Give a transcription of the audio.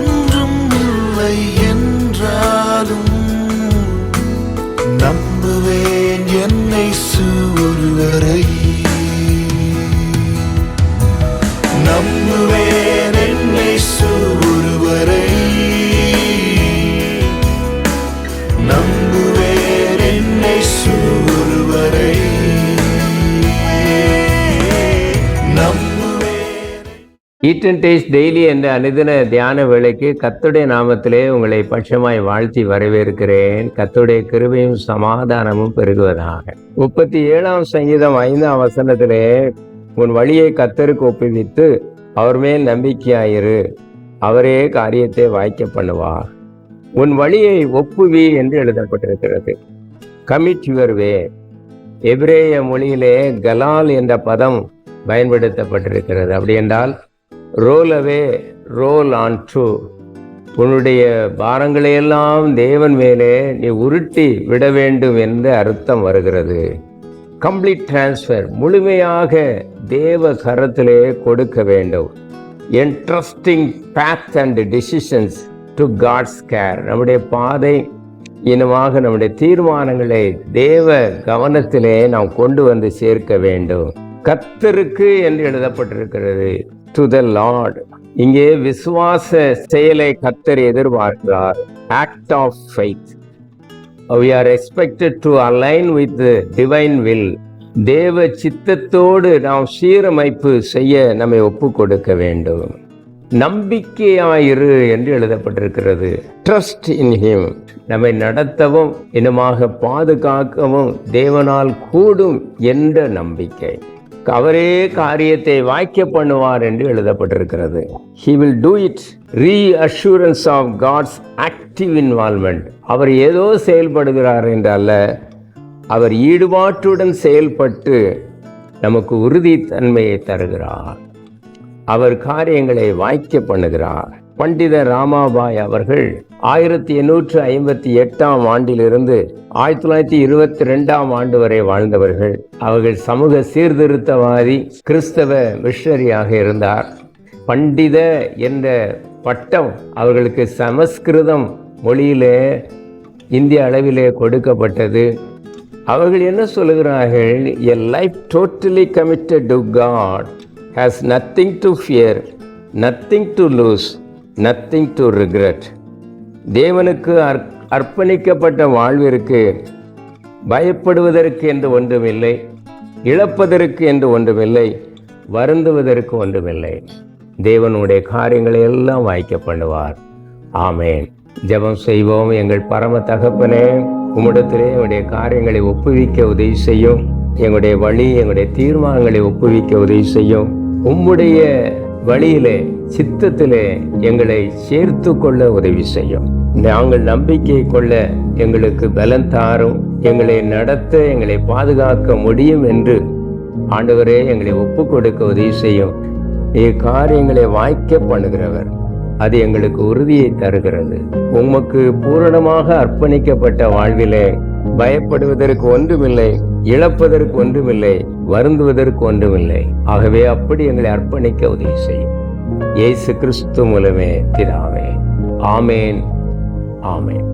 ஒன்றும் இல்லை என்றாலும் நம்புவேன் என்னை ஈட் அண்ட் டேஸ்ட் டெய்லி என்ற அனுதின தியான வேலைக்கு கத்துடைய நாமத்திலே உங்களை பட்சமாய் வாழ்த்தி வரவேற்கிறேன். கத்துடைய கிருபையும் சமாதானமும் பெருகுவதாக. முப்பத்தி ஏழாம் சங்கீதம் ஐந்தாம் வசனத்திலே உன் வழியை கத்தருக்கு ஒப்புவித்து அவர் மேல் நம்பிக்கையாயிரு. அவரே காரியத்தை வாய்க்க பண்ணுவார் உன் வழியை ஒப்புவி என்று எழுதப்பட்டிருக்கிறது. கமிட் யுவர் வே எபிரேய மொழியிலே கலால் என்ற பதம் பயன்படுத்தப்பட்டிருக்கிறது. அப்படி என்றால் roll away roll on through. உன்னுடைய பாரங்களையெல்லாம் தேவன் மேலே நீ உருட்டி விட வேண்டும் என்ற அர்த்தம் வருகிறது. கம்ப்ளீட் டிரான்ஸ்ஃபர் முழுமையாக தேவ கரத்திலே கொடுக்க வேண்டும். Entrusting bags and decisions to God's care நம்முடைய பாதை இனமாக நம்முடைய தீர்மானங்களை தேவ கவனத்திலே நாம் கொண்டு வந்து சேர்க்க வேண்டும். கத்தருக்கு என்று எழுதப்பட்டிருக்கிறது. டு த லார்ட் இங்கே விசுவாச செயலை கத்தர் எதிர்பார்க்கிறார். Act of faith we are expected to align with divine will தேவ சித்தத்தோடு நாம் சீரமைப்பு செய்ய நம்மை ஒப்பு கொடுக்க வேண்டும். நம்பிக்கையாயிரு என்று எழுதப்பட்டிருக்கிறது. ட்ரஸ்ட் இன் ஹிம் நம்மை நடத்தவும் இனமாக பாதுகாக்கவும் தேவனால் கூடும் என்ற நம்பிக்கை. அவரே காரியத்தை வாய்க்க பண்ணுவார் என்று எழுதப்பட்டிருக்கிறது. He will do it reassurance of God's active involvement அவர் ஏதோ செயல்படுகிறார் என்றல்ல அவர் ஈடுபாட்டுடன் செயல்பட்டு நமக்கு உறுதித்தன்மையை தருகிறார். அவர் காரியங்களை வாய்க்க பண்ணுகிறார். பண்டித ராமாபாய் அவர்கள் ஆயிரத்தி எண்ணூற்று ஐம்பத்தி எட்டாம் ஆண்டிலிருந்து ஆயிரத்தி தொள்ளாயிரத்தி இருபத்தி ரெண்டாம் ஆண்டு வரை வாழ்ந்தவர்கள். அவர்கள் சமூக சீர்திருத்தவாதி கிறிஸ்தவ மிஷனரியாக இருந்தார். பண்டித என்ற பட்டம் அவர்களுக்கு சமஸ்கிருதம் மொழியிலே இந்திய அளவிலே கொடுக்கப்பட்டது. அவர்கள் என்ன சொல்லுகிறார்கள்? A life totally committed to God has nothing to fear nothing to lose nothing to regret தேவனுக்கு அர் அர்ப்பணிக்கப்பட்ட வாழ்விற்கு பயப்படுவதற்கு என்று ஒன்றுமில்லை இழப்பதற்கு என்று ஒன்றுமில்லை வருந்துவதற்கு ஒன்றுமில்லை. தேவனுடைய காரியங்களை எல்லாம் வாய்க்க பண்ணுவார். ஆமேன். ஜெபம் செய்வோம். எங்கள் பரம தகப்பனே உம்மிடத்திலே எங்களுடைய காரியங்களை ஒப்புவிக்க உதவி செய்யும். எங்களுடைய வழி எங்களுடைய தீர்மானங்களை ஒப்புவிக்க உதவி செய்யும். உம்முடைய வழியிலே சித்தத்திலே எங்களை சேர்த்து கொள்ள உதவி செய்யும். நாங்கள் நம்பிக்கை கொள்ள எங்களுக்கு பலன் தாரும். எங்களை நடத்த எங்களை பாதுகாக்க முடியும் என்று ஆண்டவரே எங்களை ஒப்பு கொடுக்க உதவி செய்யும். காரியங்களை வாய்க்க பண்ணுகிறவர். அது எங்களுக்கு உறுதியை தருகிறது. உமக்கு பூரணமாக அர்ப்பணிக்கப்பட்ட வாழ்விலே பயப்படுவதற்கு ஒன்றுமில்லை. இழப்பதற்கு ஒன்றுமில்லை வருந்துவதற்கு ஒன்றுமில்லை. ஆகவே அப்படி எங்களை அர்ப்பணிக்க உதவி செய்யும். இயேசு கிறிஸ்து மூலமே பிதாவே. ஆமேன். ஆமேன்.